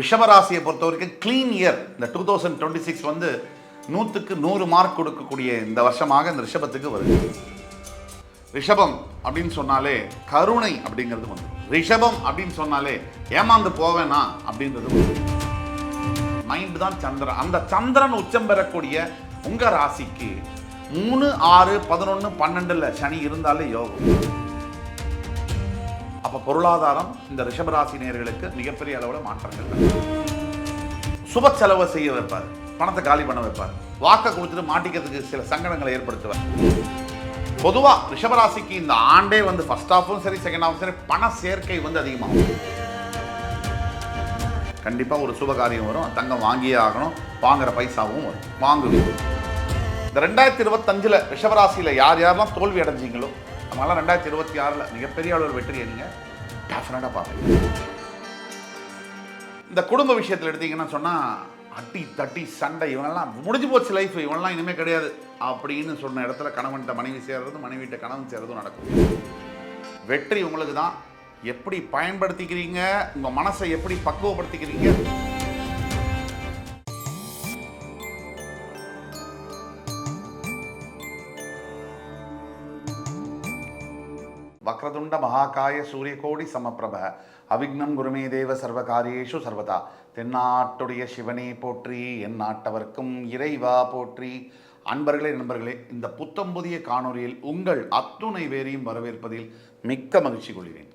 ரிஷபராசியை பொறுத்த வரைக்கும் க்ளீன் இயர் இந்த டூ தௌசண்ட் டுவெண்ட்டி சிக்ஸ் வந்து நூற்றுக்கு நூறு மார்க் கொடுக்கக்கூடிய இந்த வருஷமாக இந்த ரிஷபத்துக்கு வருது. ரிஷபம் அப்படின்னு சொன்னாலே கருணை அப்படிங்கிறது வந்து. ரிஷபம் அப்படின்னு சொன்னாலே ஏமாந்து போவேனா அப்படின்றது வந்து. மைண்ட் தான் சந்திரன். அந்த சந்திரன் உச்சம் பெறக்கூடிய உங்க ராசிக்கு மூணு ஆறு பதினொன்று பன்னெண்டுல சனி இருந்தாலே யோகம். அப்ப பொருளாதாரம் இந்த ரிஷபராசி நேர்களுக்கு மிகப்பெரிய அளவில் மாற்றங்கள். சுப செலவை செய்ய வைப்பார். பணத்தை காலி பண்ண வைப்பார். வாக்கை கொடுத்துட்டு மாட்டிக்கிறதுக்கு சில சங்கடங்களை ஏற்படுத்துவார். பொதுவா ரிஷபராசிக்கு இந்த ஆண்டே வந்து ஃபர்ஸ்ட் ஹாஃபும் சரி செகண்ட் ஹாஃபும் சரி பண சேர்க்கை வந்து அதிகமாகும். கண்டிப்பா ஒரு சுப காரியம் வரும். தங்கம் வாங்கியே ஆகணும். வாங்குற பைசாவும் வரும். வாங்குவீங்க. இந்த ரெண்டாயிரத்தி இருபத்தஞ்சில் ரிஷபராசியில் யார் யாரெல்லாம் தோல்வி அடைஞ்சீங்களோ அவங்களாம் ரெண்டாயிரத்தி இருபத்தி ஆறில் மிகப்பெரிய அளவில் வெற்றியை நீங்கள் டெஃபினட்டாக பார்ப்பீங்க. இந்த குடும்ப விஷயத்தில் எடுத்தீங்கன்னா சொன்னால் அட்டி தட்டி சண்டை இவனெல்லாம் முடிஞ்சு போச்சு லைஃப் இவனெல்லாம் இனிமேல் கிடையாது அப்படின்னு சொன்ன இடத்துல கணவன்கிட்ட மனைவி சேர்றது மனைவிட்ட கணவன் சேர்றதும் நடக்கும். வெற்றி உங்களுக்கு தான் எப்படி பயன்படுத்திக்கிறீங்க? உங்கள் மனசை எப்படி பக்குவப்படுத்திக்கிறீங்க? வக்ரதுண்ட மகாகாய சூரியகோடி சமப்பிரப அவிக்னம் குருமே தேவ சர்வகாரியேஷு சர்வதா தென்னாட்டுடைய சிவனே போற்றி என் நாட்டவர்க்கும் இறைவா போற்றி. அன்பர்களே நண்பர்களே இந்த புத்தம் புதிய காணொலியில் உங்கள் அத்துணை வேறையும் வரவேற்பதில் மிக்க மகிழ்ச்சி கொள்கிறேன்.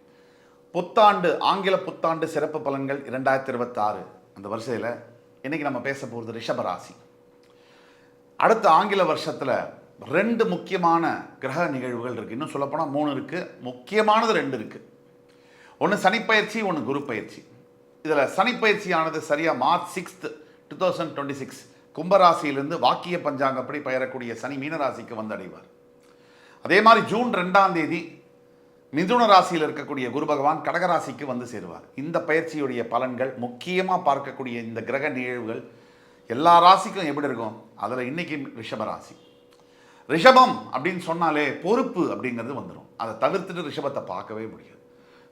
புத்தாண்டு ஆங்கில புத்தாண்டு சிறப்பு பலன்கள் இரண்டாயிரத்தி இருபத்தாறு அந்த வரிசையில் இன்னைக்கு நம்ம பேச போகிறது ரிஷபராசி அடுத்த ஆங்கில வருஷத்தில் ரெண்டு முக்கியமான கிரக நிகழ்வுகள் இருக்குது இன்னும் சொல்லப்போனால் மூணு இருக்குது முக்கியமானது ரெண்டு இருக்குது ஒன்று சனிப்பயிற்சி ஒன்று குரு பயிற்சி இதில் சனிப்பயிற்சியானது சரியாக March sixth two thousand twenty six கும்பராசியிலிருந்து வாக்கிய பஞ்சாங்கப்படி பெயரக்கூடிய சனி மீனராசிக்கு வந்தடைவார். அதே மாதிரி ஜூன் ரெண்டாம் தேதி மிதுன ராசியில் இருக்கக்கூடிய குரு பகவான் கடகராசிக்கு வந்து சேருவார். இந்த பயிற்சியுடைய பலன்கள் முக்கியமாக பார்க்கக்கூடிய இந்த கிரக நிகழ்வுகள் எல்லா ராசிக்கும் எப்படி இருக்கும்? அதில் இன்றைக்கி ரிஷபராசி ரிஷபம் அப்படின்னு சொன்னாலே பொறுப்பு அப்படிங்கிறது வந்துடும் அதை தவிர்த்துட்டு ரிஷபத்தை பார்க்கவே முடியாது.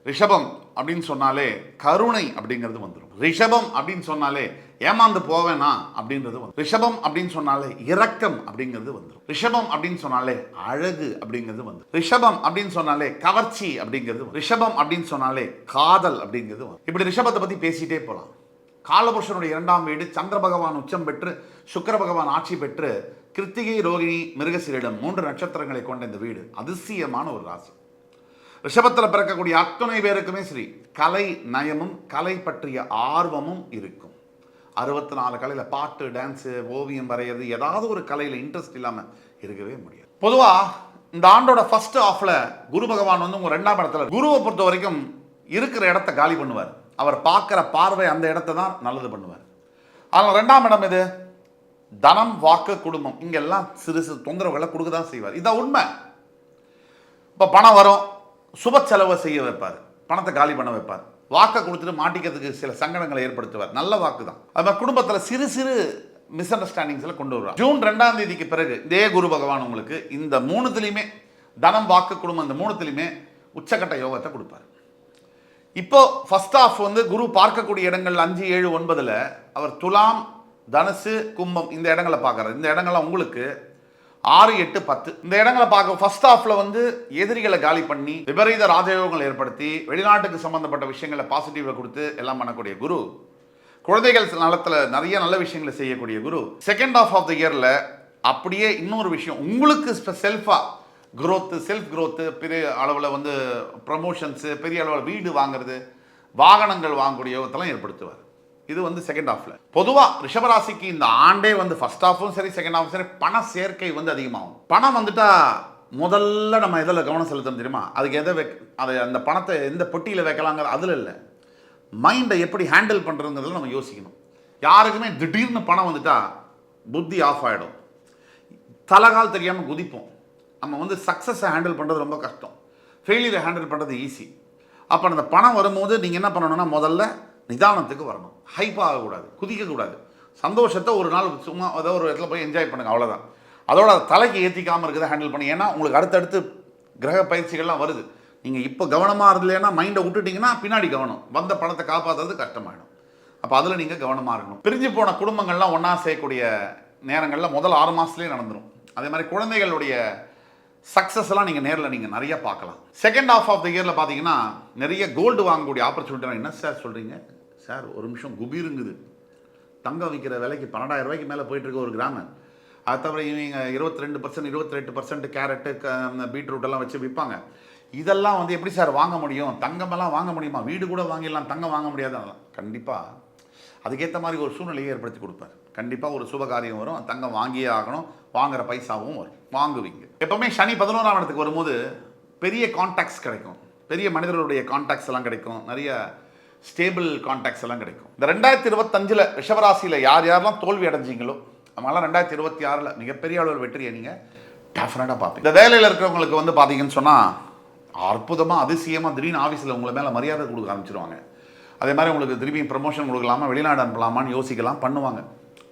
ரிஷபம் அப்படின்னு சொன்னாலே கருணை அப்படிங்கிறது வந்துடும் ரிஷபம் அப்படின்னு சொன்னாலே ஏமாந்து போவேனா அப்படின்றது வந்து ரிஷபம் அப்படின்னு சொன்னாலே இரக்கம் அப்படிங்கிறது வந்துடும் ரிஷபம் அப்படின்னு சொன்னாலே அழகு அப்படிங்கிறது வந்து ரிஷபம் அப்படின்னு சொன்னாலே கவர்ச்சி அப்படிங்கிறது ரிஷபம் அப்படின்னு சொன்னாலே காதல் அப்படிங்கிறது வரும். இப்படி ரிஷபத்தை பற்றி பேசிட்டே போகலாம் காலபுருஷனுடைய இரண்டாம் வீடு சந்திர பகவான் உச்சம் பெற்று சுக்கர பகவான் ஆட்சி பெற்று கிருத்திகை ரோகிணி மிருகசீரிடம் மூன்று நட்சத்திரங்களை கொண்ட இந்த வீடு அதிசயமான ஒரு ராசி. ரிஷபத்தில் பிறக்கக்கூடிய அத்தனை பேருக்குமே சரி கலை நயமும் கலை பற்றிய ஆர்வமும் இருக்கும். அறுபத்தி நாலு கலையில் பாட்டு டான்ஸு ஓவியம் வரைகிறது ஏதாவது ஒரு கலையில் இன்ட்ரெஸ்ட் இல்லாமல் இருக்கவே முடியாது. பொதுவாக இந்த ஆண்டோட ஃபர்ஸ்ட் ஆஃப்ல குரு பகவான் வந்து உங்கள் ரெண்டாம் இடத்துல குருவை பொறுத்த வரைக்கும் இருக்கிற இடத்த காலி பண்ணுவார். அவர் பார்க்குற பார்வை அந்த இடத்த தான் நல்லது பண்ணுவார். ஆனால் ரெண்டாம் இடம் இது தனம் வாக்கு குடும்பம். இங்கெல்லாம் சிறு சிறு தொந்தரவுகளை கொடுக்க தான் செய்வார். இதான் உண்மை. இப்போ பணம் வரும். சுப செலவை செய்ய வைப்பார். பணத்தை காலி பண்ண வைப்பார். வாக்கை கொடுத்துட்டு மாட்டிக்கிறதுக்கு சில சங்கடங்களை ஏற்படுத்துவார். நல்ல வாக்கு தான். அது மாதிரி குடும்பத்தில் சிறு சிறு மிஸ் அண்டர்ஸ்டாண்டிங்ஸில் கொண்டு வருவார். ஜூன் ரெண்டாம் தேதிக்கு பிறகு இதே குரு பகவான் உங்களுக்கு இந்த மூணுத்துலேயுமே தனம் வாக்கு குடும்பம் இந்த மூணுத்துலேயுமே உச்சக்கட்ட யோகத்தை கொடுப்பார். இப்போ ஃபஸ்ட் ஆஃப் வந்து குரு பார்க்கக்கூடிய இடங்கள் அஞ்சு ஏழு ஒன்பதில் அவர் துலாம் தனுசு கும்பம் இந்த இடங்களை பார்க்குறது. இந்த இடங்கள்லாம் உங்களுக்கு ஆறு எட்டு பத்து. இந்த இடங்களை பார்க்க ஃபர்ஸ்ட் ஹாஃப்ல வந்து எதிரிகளை காலி பண்ணி விபரீத ராஜயோகங்களை ஏற்படுத்தி வெளிநாட்டுக்கு சம்பந்தப்பட்ட விஷயங்களை பாசிட்டிவ்ல கொடுத்து எல்லாம் பண்ணக்கூடிய குரு. குழந்தைகள் நலத்தில் நிறைய நல்ல விஷயங்களை செய்யக்கூடிய குரு. செகண்ட் ஆஃப் ஆஃப் த இயரில் அப்படியே இன்னொரு விஷயம். உங்களுக்கு செல்ஃபாக குரோத்து செல்ஃப் க்ரோத்து பெரிய அளவில் வந்து ப்ரமோஷன்ஸு பெரிய அளவில் வீடு வாங்குறது வாகனங்கள் வாங்கக்கூடிய யோகத்தெல்லாம் ஏற்படுத்துவார். இது வந்து செகண்ட் ஹாஃப்ல பொதுவாக ரிஷபராசிக்கு இந்த ஆண்டே வந்து ஃபர்ஸ்ட் ஹாஃபும் சரி செகண்ட் ஹாஃபும் சரி பண சேர்க்கை வந்து அதிகமாகும். பணம் வந்துட்டா முதல்ல நம்ம எதில் கவனம் செலுத்தணும் தெரியுமா? அதுக்கு எதை வைக்க அதை அந்த பணத்தை எந்த பொட்டியில் வைக்கலாங்கிறது அதில் இல்லை. மைண்டை எப்படி ஹேண்டில் பண்ணுறதுங்கிறதுல நம்ம யோசிக்கணும். யாருக்குமே திடீர்னு பணம் வந்துட்டா புத்தி ஆஃப் ஆகிடும் தலகால் தெரியாமல் குதிப்போம். நம்ம வந்து சக்ஸஸை ஹேண்டில் பண்ணுறது ரொம்ப கஷ்டம். ஃபெயிலியரை ஹேண்டில் பண்ணுறது ஈஸி அப்போ அந்த பணம் வரும்போது நீங்கள் என்ன பண்ணணும்னா முதல்ல நிதானத்துக்கு வரணும். ஹைப் ஆகக்கூடாது. குதிக்கக்கூடாது. சந்தோஷத்தை ஒரு நாள் சும்மா ஏதோ ஒரு இடத்துல போய் என்ஜாய் பண்ணுங்க அவ்வளோதான் அதோட தலைக்கு ஏற்றிக்காமல் இருக்கிறத ஹேண்டில் பண்ணி ஏன்னா உங்களுக்கு அடுத்தடுத்து கிரக பயிற்சிகள்லாம் வருது. நீங்கள் இப்போ கவனமாக இருந்தலைன்னா மைண்டை விட்டுட்டிங்கன்னா பின்னாடி கவனம். வந்த பணத்தை காப்பாற்றுறது கஷ்டமாயிடும். அப்போ அதில் நீங்கள் கவனமாக இருக்கணும். பிரிஞ்சு போன குடும்பங்கள்லாம் ஒன்றா செய்யக்கூடிய நேரங்களில் முதல் ஆறு மாதத்துலேயே நடந்துடும் அதே மாதிரி குழந்தைகளுடைய சக்ஸஸ் எல்லாம் நீங்கள் நேரில் நீங்கள் நிறைய பார்க்கலாம். செகண்ட் ஹாஃப் ஆஃப் த இயரில் பார்த்தீங்கன்னா நிறைய கோல்டு வாங்கக்கூடிய ஆப்பர்ச்சுனிட்டி என்ன சார் சொல்கிறீங்க சார் ஒரு நிமிஷம் குபீருங்குது. தங்கம் விற்கிற விலைக்கு பன்னெண்டாயிரம் ரூபாய்க்கு மேலே போயிட்டுருக்கு ஒரு கிராமம் அதை தவிர இவங்க இருபத்தி ரெண்டு பர்சன்ட் இருபத்தி ரெண்டு பர்சன்ட் கேரட்டு பீட்ரூட் எல்லாம் வச்சு விற்பாங்க இதெல்லாம் வந்து எப்படி சார் வாங்க முடியும்? தங்கமெல்லாம் வாங்க முடியுமா? வீடு கூட வாங்கிடலாம் தங்கம் வாங்க முடியாது. கண்டிப்பாக அதுக்கேற்ற மாதிரி ஒரு சூழ்நிலையை ஏற்படுத்தி கொடுப்பார். கண்டிப்பாக ஒரு சுப காரியம் வரும். தங்கம் வாங்கியே ஆகணும். வாங்குகிற பைசாவும் வரும். வாங்குவீங்க. எப்போவுமே சனி பதினோராம் இடத்துக்கு வரும்போது பெரிய கான்டாக்ட்ஸ் கிடைக்கும். பெரிய மனிதர்களுடைய கான்டாக்ட்ஸ் எல்லாம் கிடைக்கும். நிறைய ஸ்டேபிள் கான்டாக்ட்ஸ் எல்லாம் கிடைக்கும். இந்த ரெண்டாயிரத்தி இருபத்தஞ்சில் ரிஷபராசியில் யார் யாரெல்லாம் தோல்வி அடைஞ்சீங்களோ அவங்களாம் ரெண்டாயிரத்தி இருபத்தி ஆறில் மிகப்பெரிய அளவில் வெற்றியை நீங்கள் டெஃபினட்டாக பார்ப்பீங்க. இந்த வேலையில் இருக்கிறவங்களுக்கு வந்து பார்த்தீங்கன்னு சொன்னால் அற்புதமாக அதிசயமாக திடீர்னு ஆஃபீஸில் உங்களை மேலே மரியாதை கொடுக்க ஆரம்பிச்சிருவாங்க. அதே மாதிரி உங்களுக்கு திரும்பியும் ப்ரமோஷன் கொடுக்கலாமா வெளிநாடு அனுப்பலாமான்னு யோசிக்கலாம் பண்ணுவாங்க.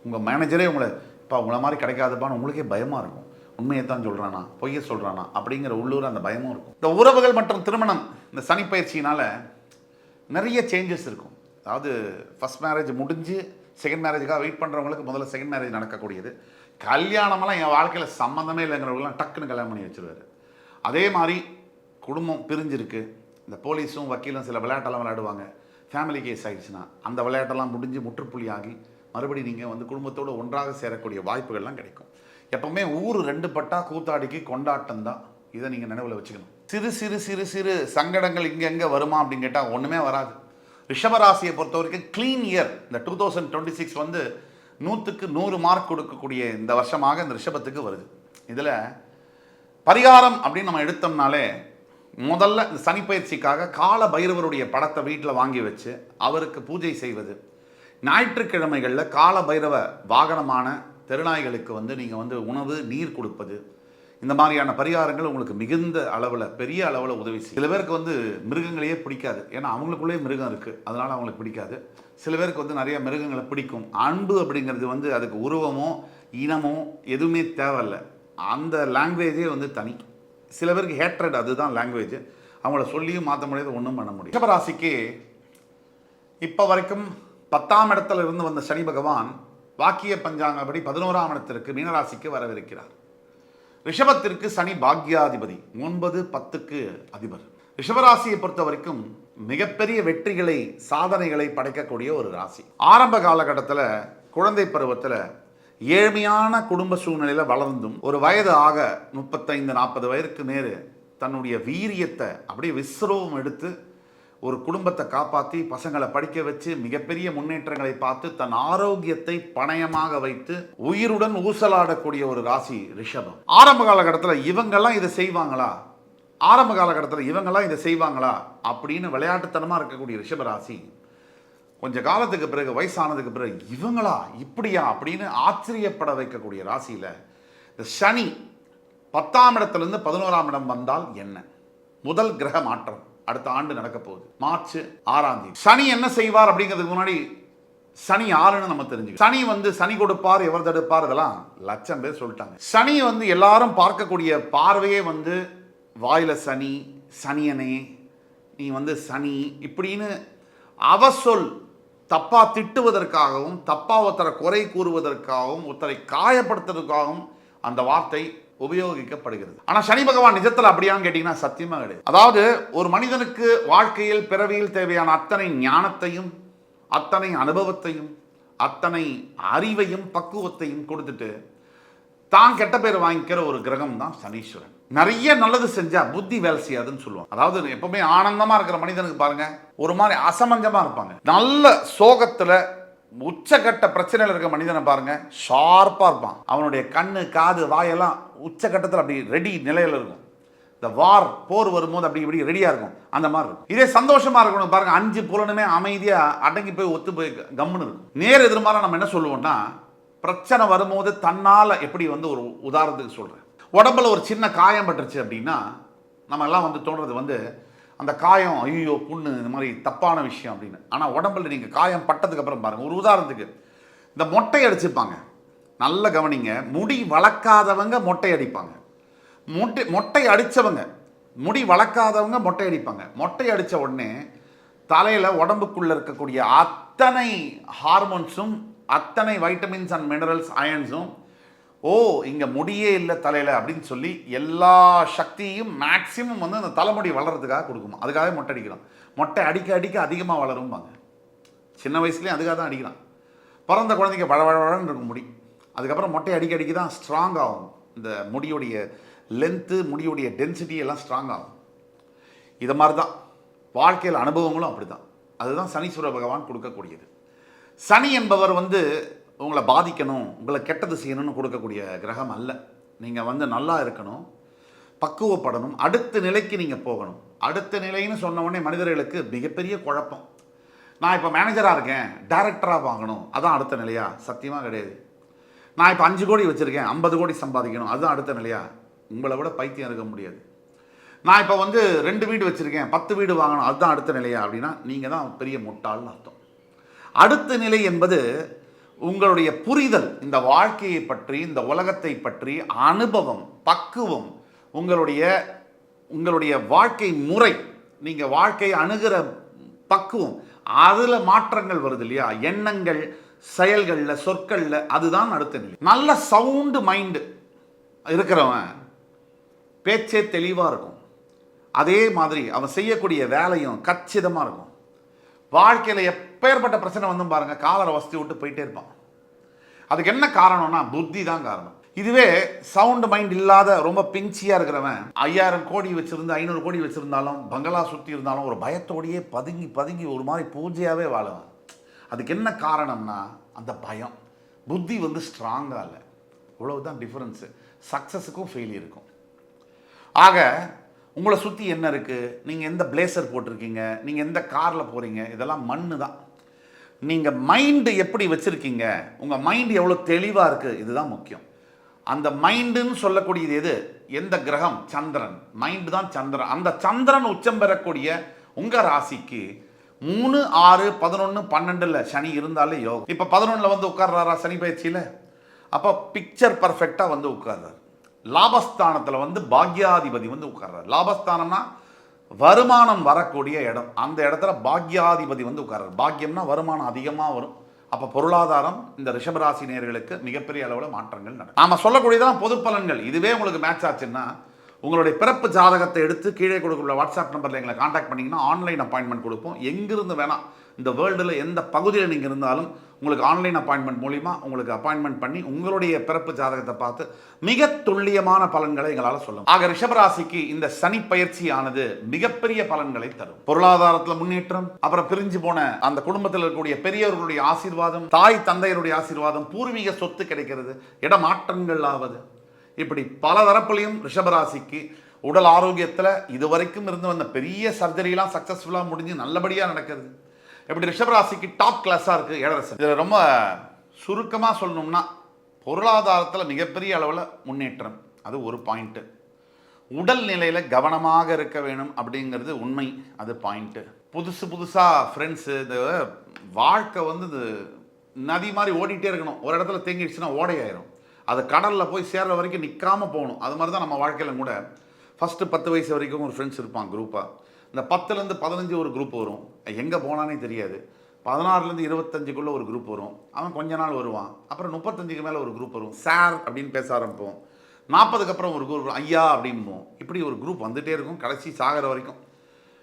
உங்கள் மேனேஜரே உங்களை இப்போ உங்களை மாதிரி கிடைக்காதுப்பான்னு உங்களுக்கே பயமாக இருக்கும். உண்மையை தான் சொல்கிறானா பொய்யை சொல்கிறானா அப்படிங்கிற உள்ளூர் அந்த பயமும் இருக்கும். இந்த உறவுகள் மற்றும் திருமணம் இந்த சனி பயிற்சியினால் நிறைய சேஞ்சஸ் இருக்கும். அதாவது ஃபஸ்ட் மேரேஜ் முடிஞ்சு செகண்ட் மேரேஜுக்காக வெயிட் பண்ணுறவங்களுக்கு முதல்ல செகண்ட் மேரேஜ் நடக்கக்கூடியது. கல்யாணமெல்லாம் என் வாழ்க்கையில் சம்மந்தமே இல்லைங்கிறவங்களாம் டக்குன்னு கல்யாணம் பண்ணி வச்சிருவாரு. அதே மாதிரி குடும்பம் பிரிஞ்சிருக்கு. இந்த போலீஸும் வக்கீலும் சில விளையாட்டெல்லாம் விளையாடுவாங்க. ஃபேமிலி கேஸ் ஆகிடுச்சுன்னா அந்த விளையாட்டெல்லாம் முடிஞ்சு முற்றுப்புள்ளி ஆகி மறுபடியும் நீங்கள் வந்து குடும்பத்தோடு ஒன்றாக சேரக்கூடிய வாய்ப்புகள்லாம் கிடைக்கும். எப்பவுமே ஊர் ரெண்டு பட்டா கூத்தாடிக்கு கொண்டாட்டம் தான். இதை நீங்கள் நினைவில் வச்சுக்கணும். சிறு சிறு சிறு சிறு சங்கடங்கள் இங்கே எங்கே வருமா அப்படின்னு கேட்டால் ஒன்றுமே வராது. ரிஷபராசியை பொறுத்த வரைக்கும் க்ளீன் இயர் இந்த டூ தௌசண்ட் டுவெண்ட்டி சிக்ஸ் வந்து நூற்றுக்கு நூறு மார்க் கொடுக்கக்கூடிய இந்த வருஷமாக இந்த ரிஷபத்துக்கு வருது. இதில் பரிகாரம் அப்படின்னு நம்ம எடுத்தோம்னாலே முதல்ல இந்த சனிப்பயிற்சிக்காக கால பைரவருடைய படத்தை வீட்டில் வாங்கி வச்சு அவருக்கு பூஜை செய்வது. ஞாயிற்றுக்கிழமைகளில் கால பைரவ வாகனமான தெருநாய்களுக்கு வந்து நீங்கள் வந்து உணவு நீர் கொடுப்பது. இந்த மாதிரியான பரிகாரங்கள் உங்களுக்கு மிகுந்த அளவில் பெரிய அளவில் உதவி செய்யும். சில பேருக்கு வந்து மிருகங்களையே பிடிக்காது. ஏன்னா அவங்களுக்குள்ளேயே மிருகம் இருக்குது அதனால் அவங்களுக்கு பிடிக்காது. சில பேருக்கு வந்து நிறைய மிருகங்களை பிடிக்கும். அன்பு அப்படிங்கிறது வந்து அதுக்கு உருவமோ இனமோ எதுவுமே தேவையில்லை. அந்த லாங்குவேஜே வந்து தனி. சில பேருக்கு ஹேட்ரட் அதுதான் லாங்குவேஜ் அவங்கள சொல்லியும் மாற்ற முடியாது ஒன்றும் பண்ண முடியும் ரிஷபராசிக்கு இப்போ வரைக்கும் பத்தாம் இடத்துல இருந்து வந்த சனி பகவான் வாக்கிய பஞ்சாங்கப்படி பதினோராம் இடத்திற்கு மீனராசிக்கு வரவிருக்கிறார். ரிஷபத்திற்கு சனி பாக்யாதிபதி. ஒன்பது பத்துக்கு அதிபர். ரிஷபராசியை பொறுத்த வரைக்கும் மிகப்பெரிய வெற்றிகளை சாதனைகளை படைக்கக்கூடிய ஒரு ராசி. ஆரம்ப காலகட்டத்தில் குழந்தை பருவத்தில் ஏழ்மையான குடும்ப சூழ்நிலையில் வளர்ந்தும் ஒரு வயது ஆக முப்பத்தைந்து நாற்பது வயதுக்கு மேல் தன்னுடைய வீரியத்தை அப்படியே விஸ்ரவம் எடுத்து ஒரு குடும்பத்தை காப்பாற்றி பசங்களை படிக்க வச்சு மிகப்பெரிய முன்னேற்றங்களை பார்த்து தன் ஆரோக்கியத்தை பணயமாக வைத்து உயிருடன் ஊசலாடக்கூடிய ஒரு ராசி ரிஷபம். ஆரம்ப காலகட்டத்தில் இவங்கெல்லாம் இதை செய்வாங்களா? ஆரம்ப காலகட்டத்தில் இவங்கெல்லாம் இதை செய்வாங்களா? அப்படின்னு விளையாட்டுத்தனமாக இருக்கக்கூடிய ரிஷப ராசி. கொஞ்ச காலத்துக்கு பிறகு வயசானதுக்கு பிறகு இவங்களா இப்படியா அப்படின்னு ஆச்சரியப்பட வைக்கக்கூடிய ராசியில் இந்த சனி பத்தாம் இடத்துலேருந்து பதினோராம் இடம் வந்தால் என்ன? முதல் கிரக மாற்றம். அடுத்த ஆண்டு நடக்க போகுது. மார்ச் ஆறாம் தேதி. சனி என்ன செய்வார் அப்படிங்கிறதுக்கு முன்னாடி சனி யாருன்னு நம்ம தெரிஞ்சு சனி வந்து சனி கொடுப்பார் எவர் தடுப்பார் இதெல்லாம் லட்சம் பேர் சொல்லிட்டாங்க. சனி வந்து எல்லாரும் பார்க்கக்கூடிய பார்வையே வந்து வாயில சனி சனியனே நீ வந்து சனி இப்படின்னு அவ சொல் தப்பா திட்டுவதற்காகவும் தப்பா ஒருத்தரை குறை கூறுவதற்காகவும் ஒருத்தரை காயப்படுத்துறதுக்காகவும் அந்த வார்த்தை உபயோகிக்கப்படுகிறது. ஆனால் சனி பகவான் நிஜத்தில் அப்படியான்னு கேட்டிங்கன்னா சத்தியமாக கிடையாது. அதாவது ஒரு மனிதனுக்கு வாழ்க்கையில் பிறவியில் தேவையான அத்தனை ஞானத்தையும் அத்தனை அனுபவத்தையும் அத்தனை அறிவையும் பக்குவத்தையும் கொடுத்துட்டு தான் கெட்ட பேர் வாங்கிக்கிற ஒரு கிரகம் தான் சனீஸ்வரன். நிறைய நல்லது செஞ்சா புத்தி வேலை செய்யாதுன்னு சொல்லுவாங்க. அதாவது எப்பவுமே ஆனந்தமா இருக்கிற மனிதனுக்கு பாருங்க ஒரு மாதிரி அசமஞ்சமா இருப்பாங்க. நல்ல சோகத்துல உச்சக்கட்ட பிரச்சனையில் இருக்க மனிதனை பாருங்க ஷார்ப்பாக இருப்பான். அவனுடைய கண்ணு காது வாயெல்லாம் உச்சக்கட்டத்தில் அப்படி ரெடி நிலையில் இருக்கும். இந்த வார் போர் வரும்போது அப்படி இப்படி ரெடியாக இருக்கும். அந்த மாதிரி இருக்கும். இதே சந்தோஷமாக இருக்கணும். பாருங்க அஞ்சு புலனுமே அமைதியாக அடங்கி போய் ஒத்து போய் கம்முன்னு இருக்கும். நேர் எதிர்மாற நம்ம என்ன சொல்லுவோம்னா பிரச்சனை வரும்போது தன்னால் எப்படி வந்து ஒரு உதாரணத்துக்கு சொல்கிறேன் உடம்புல ஒரு சின்ன காயம் பட்டுருச்சு அப்படின்னா நம்ம எல்லாம் வந்து தோன்றது வந்து அந்த காயம் ஐயோ புண்ணு இந்த மாதிரி தப்பான விஷயம் அப்படின்னு. ஆனால் உடம்புல நீங்கள் காயம் பட்டதுக்கு அப்புறம் பாருங்கள் ஒரு உதாரணத்துக்கு இந்த மொட்டை அடிச்சுப்பாங்க. நல்ல கவனிங்க. முடி வளர்க்காதவங்க மொட்டை அடிப்பாங்க. மொட்டை மொட்டை அடித்தவங்க முடி வளர்க்காதவங்க மொட்டை அடிப்பாங்க. மொட்டை அடித்த உடனே தலையில் உடம்புக்குள்ளே இருக்கக்கூடிய அத்தனை ஹார்மோன்ஸும் அத்தனை வைட்டமின்ஸ் அண்ட் மினரல்ஸ் அயன்ஸும் ஓ இங்கே முடியே இல்லை தலையில் அப்படின்னு சொல்லி எல்லா சக்தியும் மேக்சிமம் வந்து அந்த தலைமுடி வளர்கிறதுக்காக கொடுக்குமா? அதுக்காகவே மொட்டை அடிக்கிறோம். மொட்டை அடிக்க அடிக்க அதிகமாக வளரும்பாங்க. சின்ன வயசுலேயும் அதுக்காக தான் அடிக்கிறான். பிறந்த குழந்தைங்க வழவழன்னு இருக்கும் முடி. அதுக்கப்புறம் மொட்டை அடிக்க அடிக்க தான் ஸ்ட்ராங் ஆகும். இந்த முடியுடைய லென்த்து முடியுடைய டென்சிட்டி எல்லாம் ஸ்ட்ராங் ஆகும். இதை மாதிரி தான் வாழ்க்கையில் அனுபவங்களும் அப்படி தான் அதுதான் சனீஸ்வர பகவான் கொடுக்கக்கூடியது. சனி என்பவர் வந்து உங்களை பாதிக்கணும் உங்களை கெட்டது செய்யணும்னு கொடுக்கக்கூடிய கிரகம் அல்ல. நீங்கள் வந்து நல்லா இருக்கணும் பக்குவப்படணும் அடுத்த நிலைக்கு நீங்கள் போகணும். அடுத்த நிலைன்னு சொன்ன உடனே மனிதர்களுக்கு மிகப்பெரிய குழப்பம். நான் இப்போ மேனேஜராக இருக்கேன் டைரக்டராக வாங்கணும் அதான் அடுத்த நிலையா? சத்தியமாக கிடையாது. நான் இப்போ அஞ்சு கோடி வச்சுருக்கேன் ஐம்பது கோடி சம்பாதிக்கணும் அதுதான் அடுத்த நிலையா? உங்களை விட பைத்தியம் இருக்க முடியாது. நான் இப்போ வந்து ரெண்டு வீடு வச்சுருக்கேன் பத்து வீடு வாங்கணும் அதுதான் அடுத்த நிலையா? அப்படின்னா நீங்கள் தான் பெரிய முட்டாள்னு அர்த்தம். அடுத்த நிலை என்பது உங்களுடைய புரிதல் இந்த வாழ்க்கையை பற்றி இந்த உலகத்தை பற்றி அனுபவம் பக்குவம் உங்களுடைய உங்களுடைய வாழ்க்கை முறை நீங்கள் வாழ்க்கையை அணுகிற பக்குவம் அதில் மாற்றங்கள் வருது இல்லையா? எண்ணங்கள் செயல்களில் சொற்களில் அதுதான் அடுத்த நிலை. நல்ல சவுண்டு மைண்டு இருக்கிறவன் பேச்சே தெளிவாக இருக்கும். அதே மாதிரி அவன் செய்யக்கூடிய வேலையும் கச்சிதமாக இருக்கும். வாழ்க்கையில் எப்பேற்பட்ட பிரச்சனை வந்தும் பாருங்க காலரை வசதி விட்டு போயிட்டே இருப்பான். அதுக்கு என்ன காரணம்னா புத்தி தான் காரணம். இதுவே சவுண்ட் மைண்ட் இல்லாத ரொம்ப பிஞ்சியாக இருக்கிறவன் ஐயாயிரம் கோடி வச்சுருந்து ஐநூறு கோடி வச்சுருந்தாலும் பங்களா சுற்றி இருந்தாலும் ஒரு பயத்தோடையே பதுங்கி பதுங்கி ஒரு மாதிரி பூஜையாகவே வாழுவான். அதுக்கு என்ன காரணம்னா அந்த பயம். புத்தி வந்து ஸ்ட்ராங்காக இல்லை. இவ்வளவுதான் டிஃப்ரென்ஸு சக்ஸஸுக்கும் ஃபெயிலியருக்கும் ஆக உங்களை சுற்றி என்ன இருக்குது நீங்கள் எந்த பிளேசர் போட்டிருக்கீங்க? நீங்கள் எந்த காரில் போகிறீங்க இதெல்லாம் மண்ணு தான் நீங்கள் மைண்டு எப்படி வச்சுருக்கீங்க? உங்கள் மைண்டு எவ்வளோ தெளிவாக இருக்குது இதுதான் முக்கியம். அந்த மைண்டுன்னு சொல்லக்கூடியது எது? எந்த கிரகம்? சந்திரன். மைண்டு தான் சந்திரன். அந்த சந்திரன் உச்சம் பெறக்கூடிய உங்கள் ராசிக்கு மூணு ஆறு பதினொன்று பன்னெண்டில் சனி இருந்தாலே யோகம். இப்போ பதினொன்றில் வந்து உட்கார்றாரா சனி பயிற்சியில்? அப்போ பிக்சர் பர்ஃபெக்டாக வந்து உட்கார்றார். லாபஸ்தானத்தில் வந்து பாக்யாதிபதி வந்து உட்கார்றாரு. லாபஸ்தானம்னா வருமானம் வரக்கூடிய இடம். அந்த இடத்துல பாக்யாதிபதி வந்து உட்கார்றாரு. பாக்கியம்னா வருமானம் அதிகமாக வரும். அப்போ பொருளாதாரம் இந்த ரிஷபராசி நேர்களுக்கு மிகப்பெரிய அளவில் மாற்றங்கள் நடக்கும். நாம் சொல்லக்கூடியதான் பொது பலன்கள். இதுவே உங்களுக்கு மேட்ச் ஆச்சுன்னா உங்களுடைய பிறப்பு ஜாதகத்தை எடுத்து கீழே கொடுக்குற வாட்ஸ்அப் நம்பரில் எங்களை காண்டாக்ட் பண்ணிங்கன்னா ஆன்லைன் அப்பாயின்மெண்ட் கொடுப்போம். எங்கிருந்து வேணால் இந்த வேர்ல்டில் எந்த பகுதியில் நீங்கள் இருந்தாலும் உங்களுக்கு ஆன்லைன் அப்பாயின்மெண்ட் மூலிமா உங்களுக்கு அப்பாயின்மெண்ட் பண்ணி உங்களுடைய பிறப்பு ஜாதகத்தை பார்த்து மிக துல்லியமான பலன்களை எங்களால் சொல்லும் ஆக ரிஷபராசிக்கு இந்த சனி பயிற்சியானது மிகப்பெரிய பலன்களை தரும். பொருளாதாரத்தில் முன்னேற்றம் அப்புறம் பிரிஞ்சு போன அந்த குடும்பத்தில் இருக்கக்கூடிய பெரியவர்களுடைய ஆசீர்வாதம் தாய் தந்தையருடைய ஆசீர்வாதம் பூர்வீக சொத்து கிடைக்கிறது இடமாற்றங்கள் ஆவது இப்படி பல தரப்புலையும் ரிஷபராசிக்கு உடல் ஆரோக்கியத்தில் இதுவரைக்கும் இருந்து வந்த பெரிய சர்ஜரிலாம் சக்ஸஸ்ஃபுல்லாக முடிஞ்சு நல்லபடியாக நடக்கிறது. இப்படி ரிஷபராசிக்கு டாப் கிளாஸாக இருக்குது ஏழரசன். இதில் ரொம்ப சுருக்கமாக சொல்லணும்னா பொருளாதாரத்தில் மிகப்பெரிய அளவில் முன்னேற்றம். அது ஒரு பாயிண்ட்டு உடல் நிலையில் கவனமாக இருக்க வேணும் அப்படிங்கிறது உண்மை. அது பாயிண்ட்டு புதுசு புதுசாக ஃப்ரெண்ட்ஸு இந்த வாழ்க்கை வந்து இது நதி மாதிரி ஓடிட்டே இருக்கணும். ஒரு இடத்துல தேங்கிடுச்சுன்னா ஓடையாயிரும். அது கடலில் போய் சேர்ற வரைக்கும் நிற்காம போகணும். அது மாதிரி தான் நம்ம வாழ்க்கையில் கூட. ஃபஸ்ட்டு பத்து வயசு வரைக்கும் ஒரு ஃப்ரெண்ட்ஸ் இருப்பான் குரூப்பாக இந்த பத்துலேருந்து பதினஞ்சு ஒரு குரூப் வரும். எங்கே போனானே தெரியாது. பதினாறுலேருந்து இருபத்தஞ்சுக்குள்ளே ஒரு குரூப் வரும். அவன் கொஞ்ச நாள் வருவான். அப்புறம் முப்பத்தஞ்சுக்கு மேலே ஒரு குரூப் வரும். சார் அப்படின்னு பேச ஆரம்பிப்போம். நாற்பதுக்கு அப்புறம் ஒரு குரூப் ஐயா அப்படிம்போம். இப்படி ஒரு குரூப் வந்துட்டே இருக்கும். கடைசி சாகிற வரைக்கும்.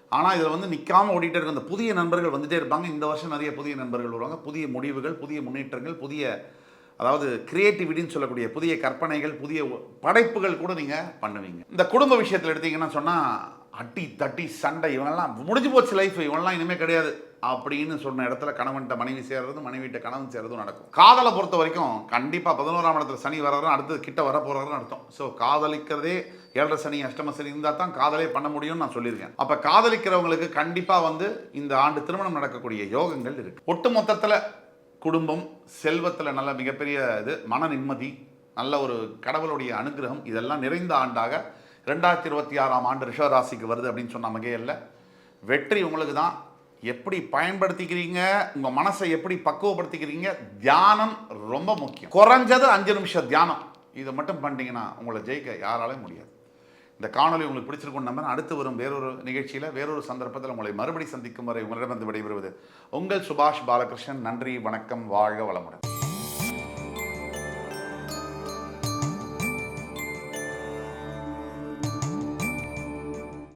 ஆனால் இதில் வந்து நிற்காமல் ஓடிட்டே இருக்கும். அந்த புதிய நண்பர்கள் வந்துகிட்டே இருப்பாங்க. இந்த வருஷம் நிறைய புதிய நண்பர்கள் வருவாங்க. புதிய முடிவுகள் புதிய முன்னேற்றங்கள் புதிய அதாவது கிரியேட்டிவிட்டின்னு சொல்லக்கூடிய புதிய கற்பனைகள் புதிய படைப்புகள் கூட நீங்கள் பண்ணுவீங்க. இந்த குடும்ப விஷயத்தில் எடுத்தீங்கன்னா சொன்னால் அட்டி தட்டி சண்டை இவங்கெல்லாம் முடிஞ்சு போச்சு லைஃப் இவங்கெல்லாம் இனிமேல் கிடையாது. அப்படின்னு சொன்ன இடத்துல கணவன்கிட்ட மனைவி சேர்றதும் மனைவிட்ட கணவன் சேர்றதும் நடக்கும். காதலை பொறுத்த வரைக்கும் கண்டிப்பாக பதினோராம் இடத்துல சனி வர்றதும் அடுத்தது கிட்ட வர போகிறதுன்னு அர்த்தம். ஸோ காதலிக்கிறதே ஏழரை சனி அஷ்டம சனி இருந்தால் தான் காதலே பண்ண முடியும்னு நான் சொல்லியிருக்கேன். அப்போ காதலிக்கிறவங்களுக்கு கண்டிப்பாக வந்து இந்த ஆண்டு திருமணம் நடக்கக்கூடிய யோகங்கள் இருக்கு. ஒட்டு மொத்தத்தில் குடும்பம் செல்வத்தில் நல்ல மிகப்பெரிய இது மன நிம்மதி நல்ல ஒரு கடவுளுடைய அனுகிரகம் இதெல்லாம் நிறைந்த ஆண்டாக ரெண்டாயிரத்தி இருபத்தி ஆறாம் ஆண்டு ரிஷவராசிக்கு வருது அப்படின்னு சொன்ன இல்லை வெற்றி உங்களுக்கு தான் எப்படி பயன்படுத்திக்கிறீங்க? உங்கள் மனசை எப்படி பக்குவப்படுத்திக்கிறீங்க? தியானம் ரொம்ப முக்கியம். குறைஞ்சது அஞ்சு நிமிஷம் தியானம். இதை மட்டும் பண்ணிட்டீங்கன்னா உங்களை ஜெயிக்க யாராலையும் முடியாது. இந்த காணொலி உங்களுக்கு பிடிச்சிருக்கும் நம்பர் அடுத்து வரும் வேறொரு நிகழ்ச்சியில் வேறொரு சந்தர்ப்பத்தில் உங்களை மறுபடி சந்திக்கும் வரை உங்களிடமிருந்து விடைபெறுவது உங்கள் சுபாஷ் பாலகிருஷ்ணன். நன்றி வணக்கம் வாழ்க வளமுடன்.